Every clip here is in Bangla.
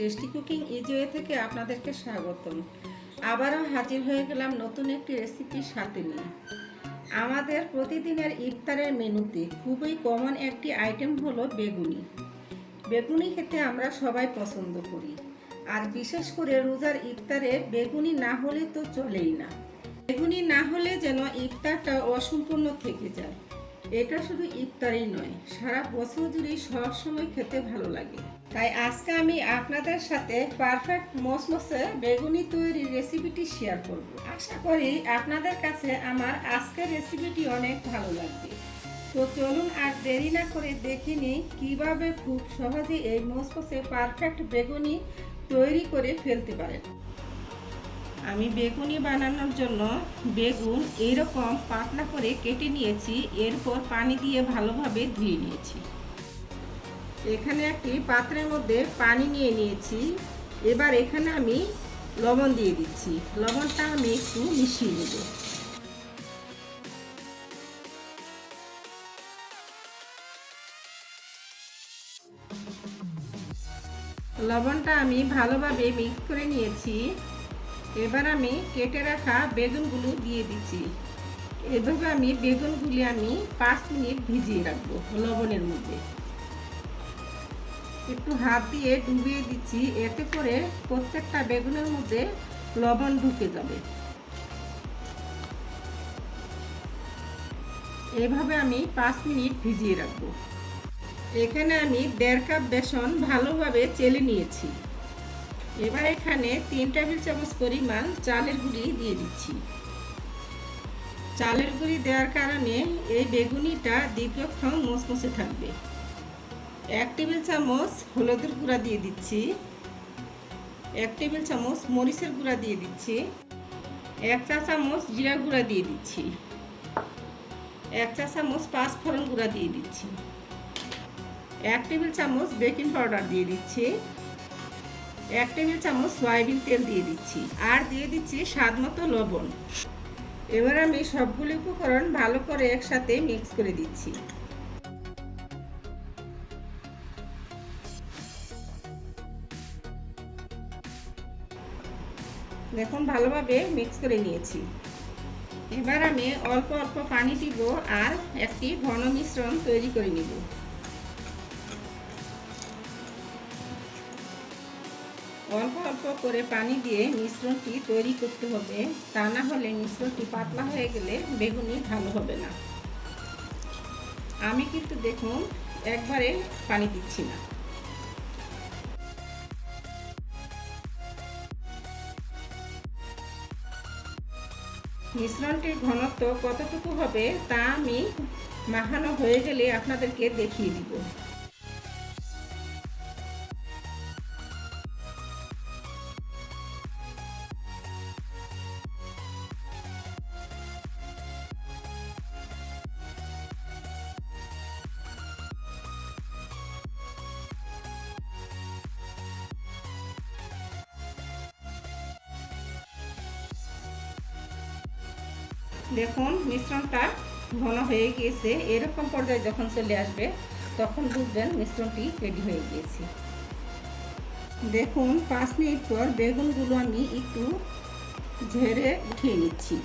টেস্টি কুকিং ইজিওয়ে থেকে আপনাদেরকে স্বাগতম। আবারও হাজির হয়ে গেলাম নতুন একটি রেসিপির সাথে নিয়ে। আমাদের প্রতিদিনের ইফতারের মেনুতে খুবই কমন একটি আইটেম হলো বেগুনি। বেগুনি খেতে আমরা সবাই পছন্দ করি। আর বিশেষ করে রোজার ইফতারে বেগুনি না হলে তো চলেই না। বেগুনি না হলে যেন ইফতারটা অসম্পূর্ণ থেকে যায়। এটা শুধু ইফতারই নয়, সারা বছর জুড়ে সবসময় খেতে ভালো লাগে। তাই আজকে আমি আপনাদের সাথে পারফেক্ট মসমসে বেগুনি তৈরির রেসিপিটি শেয়ার করব। আশা করি আপনাদের কাছে আমার আজকের রেসিপিটি অনেক ভালো লাগবে। তো চলুন আর দেরি না করে দেখে নিই কীভাবে খুব সহজে এই মসমসে পারফেক্ট বেগুনি তৈরি করে ফেলতে পারেন। আমি বেগুনি বানানোর জন্য বেগুন এইরকম পাতলা করে কেটে নিয়েছি, এরপর পানি দিয়ে ভালোভাবে ধুয়ে নিয়েছি। এখানে একটি পাত্রের মধ্যে পানি নিয়ে নিয়েছি। এবার এখানে আমি লবণ দিয়ে দিচ্ছি। লবণটা আমি একটু মিশিয়ে নেব। লবণটা আমি ভালোভাবে মিক্স করে নিয়েছি। এবার আমি কেটে রাখা বেগুনগুলো দিয়ে দিচ্ছি। এভাবে আমি বেগুনগুলি আমি পাঁচ মিনিট ভিজিয়ে রাখব লবণের মধ্যে। একটু হাত দিয়ে ডুবিয়ে দিচ্ছি, এতে করে প্রত্যেকটা বেগুনের মধ্যে লবণ ঢুকে যাবে। এভাবে আমি পাঁচ মিনিট ভিজিয়ে রাখব। এখানে আমি দেড় কাপ বেসন ভালোভাবে চেলে নিয়েছি। এবার এখানে তিন টেবিল চামচ পরিমাণ চালের গুঁড়ি দিয়ে দিচ্ছি। চালের গুঁড়ি দেওয়ার কারণে এই বেগুনিটা দীর্ঘক্ষণ মচমচে থাকবে। এক টেবিল চামচ হলুদের গুঁড়া দিয়ে দিচ্ছি। এক টেবিল চামচ মরিচের গুঁড়া দিয়ে দিচ্ছি। এক চা চামচ জিরা গুঁড়া দিয়ে দিচ্ছি। এক চা চামচ পাঁচ ফোড়ন গুঁড়া দিয়ে দিচ্ছি। এক টেবিল চামচ বেকিং পাউডার দিয়ে দিচ্ছি। এক টেবিল চামচ সয়াবিন তেল দিয়ে দিচ্ছি। আর দিয়ে দিচ্ছি স্বাদ মতো লবণ। এবার আমি সবগুলি উপকরণ ভালো করে একসাথে মিক্স করে দিচ্ছি। দেখুন, ভালোভাবে মিক্স করে নিয়েছি। এবার আমি অল্প অল্প পানি দিব আর একটি ঘন মিশ্রণ তৈরি করে নিব। অল্প অল্প করে পানি দিয়ে মিশ্রণটি তৈরি করতে হবে। তা না হলে মিশ্রণটি পাতলা হয়ে গেলে বেগুনি ভালো হবে না। আমি কিন্তু দেখুন একবারে পানি দিচ্ছি না। মিশ্রণটির ঘনত্ব কতটুকু হবে তা আমি মাখানো হয়ে গেলে আপনাদেরকে দেখিয়ে দিব। দেখুন, মিশ্রণটা ঘন হয়ে গিয়েছে। এরকম পর্যায়ে যখন চলে আসবে, তখন বুঝবেন মিশ্রণটি রেডি হয়ে গিয়েছে। দেখুন, পাঁচ মিনিট পর বেগুনগুলো আমি একটু ঝেড়ে উঠিয়ে নিচ্ছি।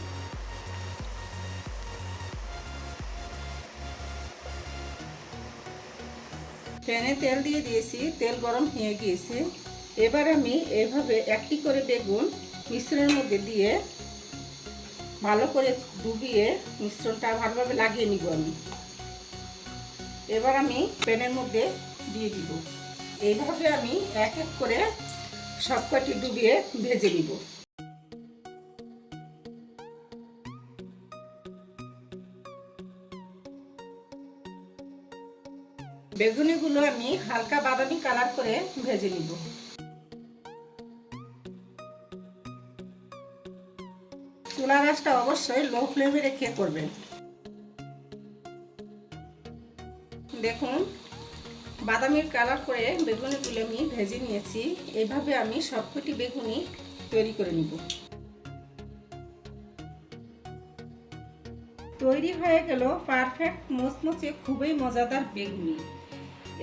প্যানে তেল দিয়ে দিয়েছি, তেল গরম হয়ে গিয়েছে। এবার আমি এভাবে একটি করে বেগুন মিশ্রণের মধ্যে দিয়ে ভালো করে ডুবিয়ে মিশ্রণটা ভালোভাবে লাগিয়ে নিব আমি। এবার আমি প্যানের মধ্যে দিয়ে দিব। এইভাবে আমি এক এক করে সবকটি ডুবিয়ে ভেজে নিব। বেগুনিগুলো আমি হালকা বাদামি কালার করে ভেজে নিব। চুলা গাছটা অবশ্যই লো ফ্লেমে রেখে করবেন। দেখুন, বাদামির কালার করে বেগুনিগুলো আমি ভেজে নিয়েছি। এইভাবে আমি সবকটি বেগুনি তৈরি করে নিব। তৈরি হয়ে গেল পারফেক্ট মোচমোচে খুবই মজাদার বেগুনি।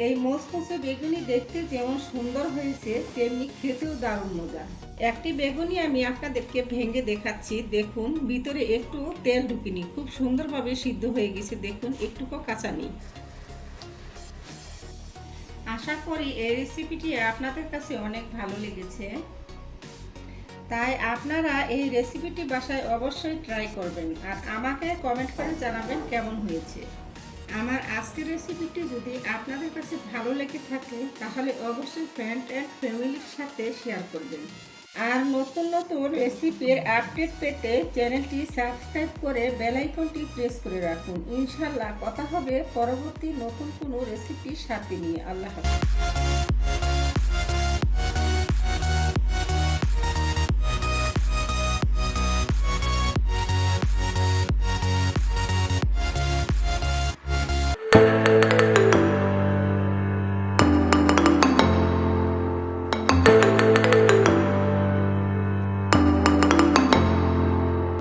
এই মোসমোসে বেগুনি দেখতে যেমন সুন্দর হয়েছে, তেমনি খেতেও দারুণ মজা। একটি বেগুনি আমি আপনাদেরকে ভেঙে দেখাচ্ছি, দেখুন, ভিতরে একটু তেল ঢুকিনি, খুব সুন্দরভাবে সিদ্ধ হয়ে গেছে, দেখুন, একটুকু কাঁচা নেই। আশা করি এই রেসিপিটি আপনাদের কাছে অনেক ভালো লেগেছে। তাই আপনারা এই রেসিপিটি বাসায় অবশ্যই ট্রাই করবেন, আর আমাকে কমেন্ট করে জানাবেন কেমন হয়েছে। আমার আজকের রেসিপিটি যদি আপনাদের কাছে ভালো লেগে থাকে, তাহলে অবশ্যই ফ্রেন্ড অ্যান্ড ফ্যামিলির সাথে শেয়ার করবেন। আর নতুন নতুন রেসিপির আপডেট পেতে চ্যানেলটি সাবস্ক্রাইব করে বেলাইকনটি প্রেস করে রাখুন। ইনশাল্লাহ কথা হবে পরবর্তী নতুন কোনো রেসিপির সাথে নিয়ে। আল্লাহ হাফিজ।